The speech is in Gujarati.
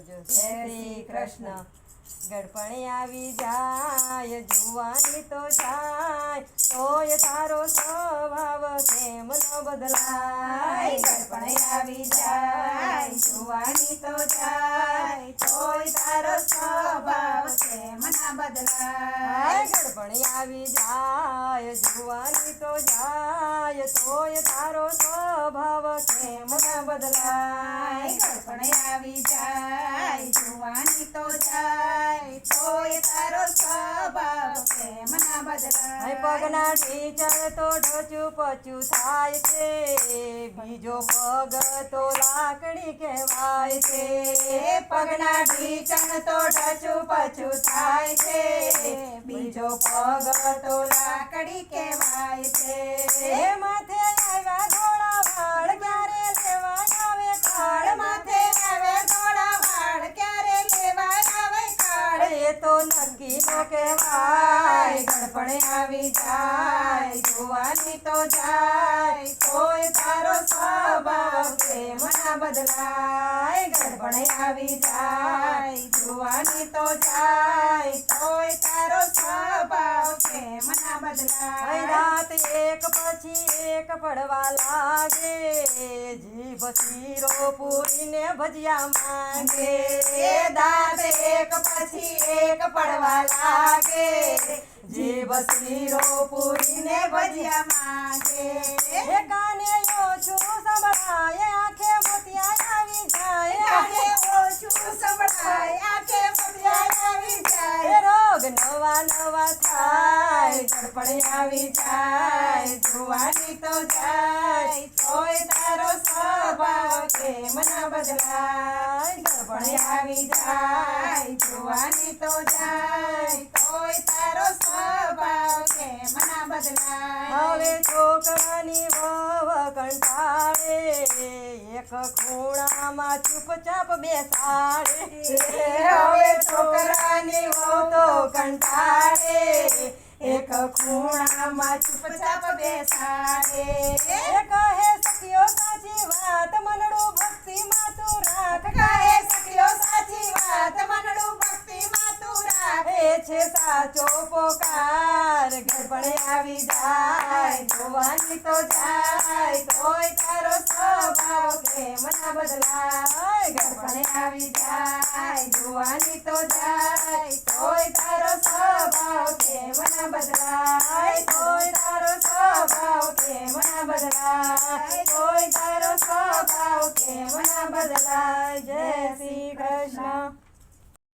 કરજો શ્રી કૃષ્ણ ગડપણી આવી જાય જુવાની તો જાય તોય તારો સ્વભાવ કેમ ન બદલાય ગડપણી આવી જાય જુવાની તો જાય તોય તારો સ્વભાવ કેમ ન બદલાય ગડપણી આવી જાય જુવાની તો જાય તોય તારો સ્વભાવ કેમ ન બદલાય બાપ પગના ટીચર તો ઢોચું પચું થાય છે બીજો પગ તો લાકડી કહેવાય છે પગના ટીચર તો ઢોચું પચું થાય છે બીજો પગ તો લાકડી કહેવાય છે तो नक्की न कहवाय गड़पणे आवी जाय जोवानी तो जाय कोई तारो स्वभाव प्रेम ना बदलाय गड़पणे आवी जाय जोवानी तो जाय कोई तारो स्वभाव प्रेम ना बदलाय रात एक पछी एक पड़वा लागे जीव सीरो पूरी ने भजिया मांगे दा એક પછી એક પડવા લાગે જીવ શીરો પૂરીને ભજીયા માંગે કાને ઓછું સંભળાય આંખે મોતિયા આવી જાય કાને ઓછું સંભળાય આંખે મોતિયા આવી જાય રોગ નવા નવા થાય ધડપડે આવી જાય જોવાની તો જાય તોય તારો સ્વભાવ કેમ ના બદલાય ધડપડે આવી જાય જો વાની તો જાય તોય તારો સવાવ કે મન બદલાવે હવે છોકરણી હોવા કંઠાવે એક ખૂણામાં ચૂપચાપ બેસાડે હવે છોકરણી હો તો કંઠાડે એક ખૂણામાં ચૂપચાપ બેસાડે એક હે સકિયો સાચી વાત મનડું ભક્તિ સાચો પોકાર ગડપણે આવી જાય જોવાની તો જાય તોય તારો સ્વભાવ કેમ ના બદલાય ગડપણે આવી જાય જોવાની તો જાય તોય તારો સ્વભાવ કેમ ના બદલાય કોઈ તારો સ્વભાવ કેમ ના બદલાય તોય તારો સ્વભાવ કેમ ના બદલાય જય શ્રી કૃષ્ણ